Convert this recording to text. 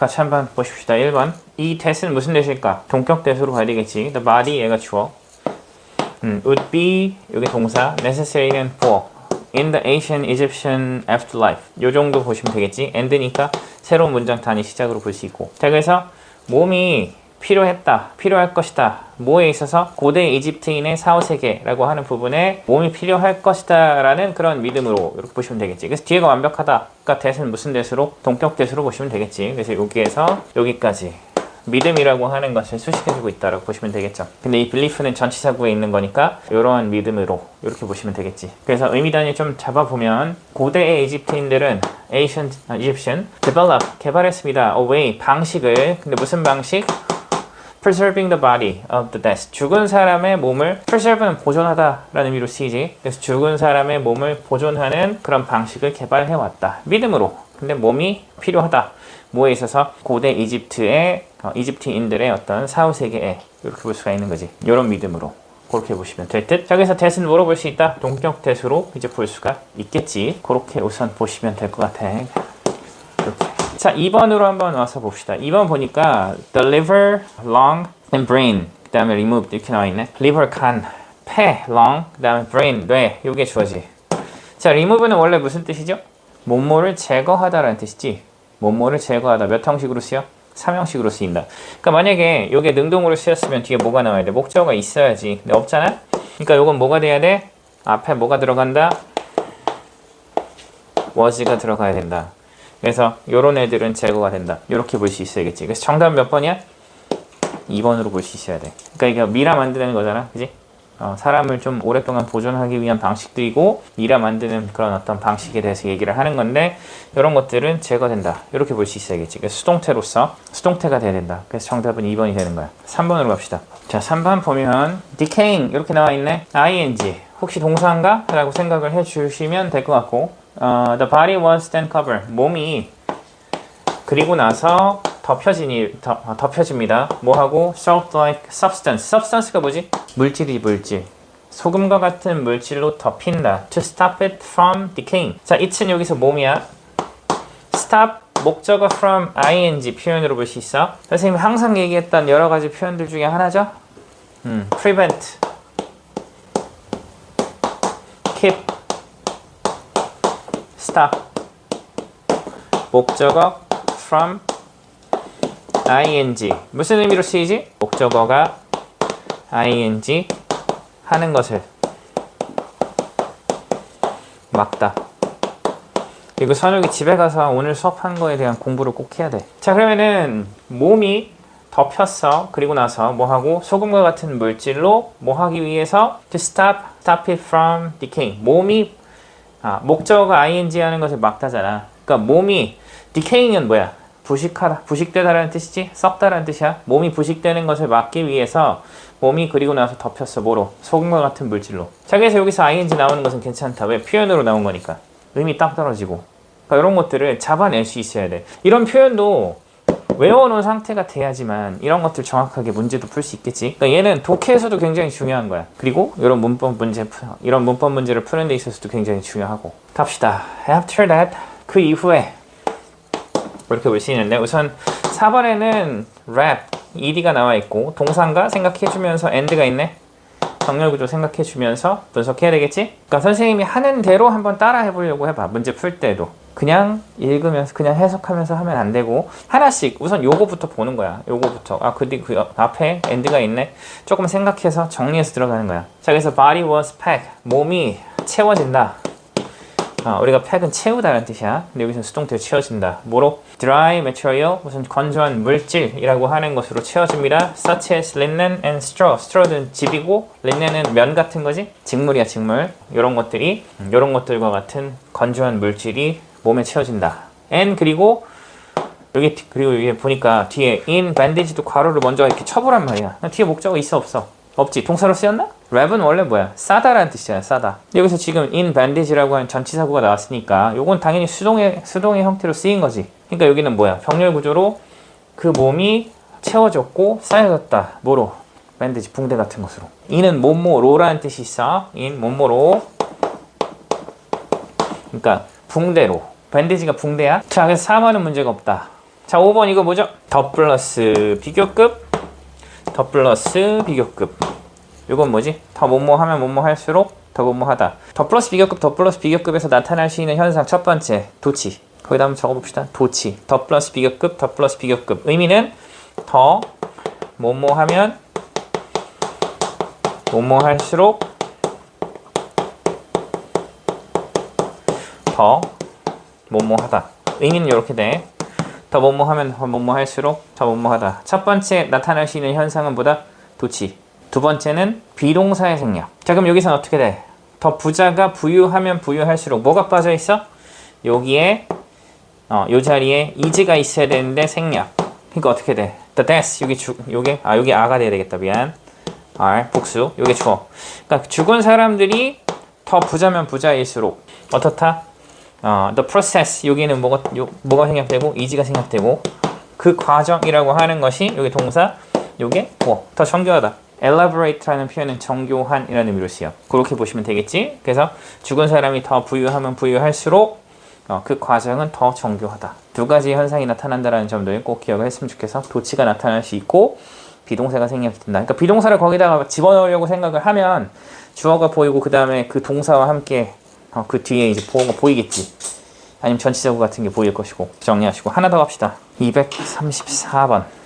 같이 한번 보십시다. 1번. 이 대는 무슨 대실까? 동격 대수로 가야 되겠지. The body 얘가 주어. 음, would be 여기 동사 necessary는 for in the ancient Egyptian afterlife 요 정도 보시면 되겠지 and니까 새로운 문장 단위 시작으로 볼 수 있고 자 그래서 몸이 필요했다 필요할 것이다 뭐에 있어서 고대 이집트인의 사후 세계라고 하는 부분에 몸이 필요할 것이다 라는 그런 믿음으로 이렇게 보시면 되겠지 그래서 뒤에가 완벽하다 그러니까 대는 무슨 대수로 동격 대수로 보시면 되겠지 그래서 여기에서 여기까지 믿음이라고 하는 것을 수식해주고 있다라고 보시면 되겠죠. 근데 이 belief는 전치사구에 있는 거니까 이러한 믿음으로 이렇게 보시면 되겠지. 그래서 의미 단위 좀 잡아보면 고대의 이집트인들은 ancient Egyptian develop 개발했습니다. a way 방식을 근데 무슨 방식? Preserving the body of the dead. 죽은 사람의 몸을 preserve는 보존하다라는 의미로 쓰이지. 그래서 죽은 사람의 몸을 보존하는 그런 방식을 개발해 왔다. 믿음으로. 근데 몸이 필요하다. 뭐에 있어서 고대 이집트의 어, 이집트인들의 어떤 사후 세계에 이렇게 볼 수가 있는 거지. 이런 믿음으로 그렇게 보시면 될 듯. 자, 그래서 대는 뭐로 볼수 있다? 동격 대수로 이제 볼 수가 있겠지. 그렇게 우선 보시면 될 것 같아. 자, 2번으로 한번 와서 봅시다. 2번 보니까 the liver, lung, and brain. 그 다음에 remove 이렇게 나와 있네. liver 간, 폐, lung, 그 다음에 brain, 뇌. 요게 주어지. 자, remove는 원래 무슨 뜻이죠? 몸모를 제거하다라는 뜻이지. 몸모를 제거하다. 몇 형식으로 쓰여? 3형식으로 쓰인다. 그러니까 만약에 이게 능동으로 쓰였으면 뒤에 뭐가 나와야 돼? 목적어가 있어야지. 근데 없잖아? 그러니까 이건 뭐가 돼야 돼? 앞에 뭐가 들어간다? was가 들어가야 된다. 그래서 요런 애들은 제거가 된다. 이렇게 볼 수 있어야겠지. 그래서 정답은 몇 번이야? 2번으로 볼 수 있어야 돼. 그러니까 이게 미라 만드는 거잖아. 그지? 어, 사람을 좀 오랫동안 보존하기 위한 방식들이고 미라 만드는 그런 어떤 방식에 대해서 얘기를 하는 건데 이런 것들은 제거된다. 이렇게 볼 수 있어야겠지. 그래서 수동태로서 수동태가 돼야 된다. 그래서 정답은 2번이 되는 거야. 3번으로 갑시다. 자, 3번 보면 decaying 이렇게 나와 있네. ing 혹시 동사인가? 라고 생각을 해 주시면 될 것 같고 어, the body was then covered 몸이 그리고 나서 덮여지니 덮, 어, 덮여집니다. 뭐하고 salt like substance. substance가 뭐지? 물질이 물질. 소금과 같은 물질로 덮인다. To stop it from decaying. 자, it은 여기서 몸이야. stop 목적어 from ing 표현으로 볼 수 있어. 선생님이 항상 얘기했던 여러 가지 표현들 중에 하나죠. 음, prevent, keep, stop. 목적어 from ing 무슨 의미로 쓰이지? 목적어가 ing 하는 것을 막다. 그리고 선욱이 집에 가서 오늘 수업한 거에 대한 공부를 꼭 해야 돼. 자 그러면은 몸이 덮였어. 그리고 나서 뭐 하고 소금과 같은 물질로 뭐 하기 위해서 to stop stop it from decaying. 몸이 아, 목적어가 ing 하는 것을 막다잖아. 그러니까 몸이 decaying은 뭐야? 부식하다, 부식되다라는 뜻이지? 썩다라는 뜻이야. 몸이 부식되는 것을 막기 위해서 몸이 그리고 나서 덮였어. 뭐로? 소금과 같은 물질로. 자, 그래서 여기서 ing 나오는 것은 괜찮다. 왜? 표현으로 나온 거니까. 의미 딱 떨어지고. 그러니까 이런 것들을 잡아낼 수 있어야 돼. 이런 표현도 외워놓은 상태가 돼야지만 이런 것들 정확하게 문제도 풀 수 있겠지. 그러니까 얘는 독해에서도 굉장히 중요한 거야. 그리고 이런 문법 문제, 푸- 이런 문법 문제를 푸는 데 있어서도 굉장히 중요하고. 갑시다. After that, 그 이후에 이렇게 볼 수 있는데 우선 4번에는 rap, ed가 나와 있고 동사인가 생각해주면서 and가 있네. 정렬 구조 생각해주면서 분석해야 되겠지? 그러니까 선생님이 하는 대로 한번 따라 해보려고 해봐. 문제 풀 때도. 그냥 읽으면서 그냥 해석하면서 하면 안 되고 하나씩 우선 요거부터 보는 거야. 요거부터 아 근데 그 앞에 end가 있네. 조금 생각해서 정리해서 들어가는 거야. 자 그래서 body was packed 몸이 채워진다. 아, 우리가 팩은 채우다라는 뜻이야. 근데 여기서 수동태로 채워진다. 뭐로? dry material, 무슨 건조한 물질이라고 하는 것으로 채워집니다. such as linen and straw. straw는 집이고, linen은 면 같은 거지? 직물이야, 직물. 이런 것들이, 이런 것들과 같은 건조한 물질이 몸에 채워진다. and 그리고 여기 그리고 여기 보니까 뒤에 in bandage도 괄호를 먼저 이렇게 쳐보란 말이야. 뒤에 목적어 있어 없어? 없지. 동사로 쓰였나? 랩은 원래 뭐야? 싸다라는 뜻이잖아. 싸다. 여기서 지금 in bandage라고 하는 전치사구가 나왔으니까 요건 당연히 수동의 수동의 형태로 쓰인 거지. 그러니까 여기는 뭐야? 병렬 구조로 그 몸이 채워졌고 쌓여졌다. 뭐로? 밴드지 붕대 같은 것으로. 이는 몸모로라는 뜻이 있어. 인 몸모로. 그러니까 붕대로. 밴드지가 붕대야? 자, 그래서 4번은 문제가 없다. 자, 5번 이거 뭐죠? 더 플러스 비교급, 더 플러스 비교급. 이건 뭐지? 더 뭐뭐 하면 뭐뭐 할수록 더 뭐뭐 하다. 더 플러스 비교급, 더 플러스 비교급에서 나타날 수 있는 현상 첫 번째, 도치. 거기다 한번 적어봅시다. 도치. 더 플러스 비교급, 더 플러스 비교급. 의미는 더 뭐뭐 하면 뭐뭐 할수록 더 뭐뭐 하다. 의미는 이렇게 돼. 더 뭐뭐 하면 더 뭐뭐 할수록 더 뭐뭐 하다. 첫 번째 나타날 수 있는 현상은 뭐다? 도치. 두 번째는 비동사의 생략. 자, 그럼 여기서는 어떻게 돼? 더 부자가 부유하면 부유할수록 뭐가 빠져 있어? 여기에 어, 요 자리에 이즈가 있어야 되는데 생략. 그러니까 어떻게 돼? The death 여기 주 요게 아 여기 아가 돼야 되겠다. 미안. R 복수. 요게 주어. 그러니까 죽은 사람들이 더 부자면 부자일수록 어떻다? 어, the process 여기는 뭐가 요, 뭐가 생략되고 이지가 생략되고 그 과정이라고 하는 것이 여기 동사 요게 뭐 더 정교하다. elaborate라는 표현은 정교한이라는 의미로 쓰여. 그렇게 보시면 되겠지. 그래서 죽은 사람이 더 부유하면 부유할수록 어, 그 과정은 더 정교하다. 두 가지 현상이 나타난다는 점도 꼭 기억을 했으면 좋겠어. 도치가 나타날 수 있고 비동사가 생략된다. 그러니까 비동사를 거기다가 집어넣으려고 생각을 하면 주어가 보이고 그 다음에 그 동사와 함께 어, 그 뒤에 이제 보어가 보이겠지. 아니면 전치사구 같은 게 보일 것이고 정리하시고 하나 더 갑시다. 234번.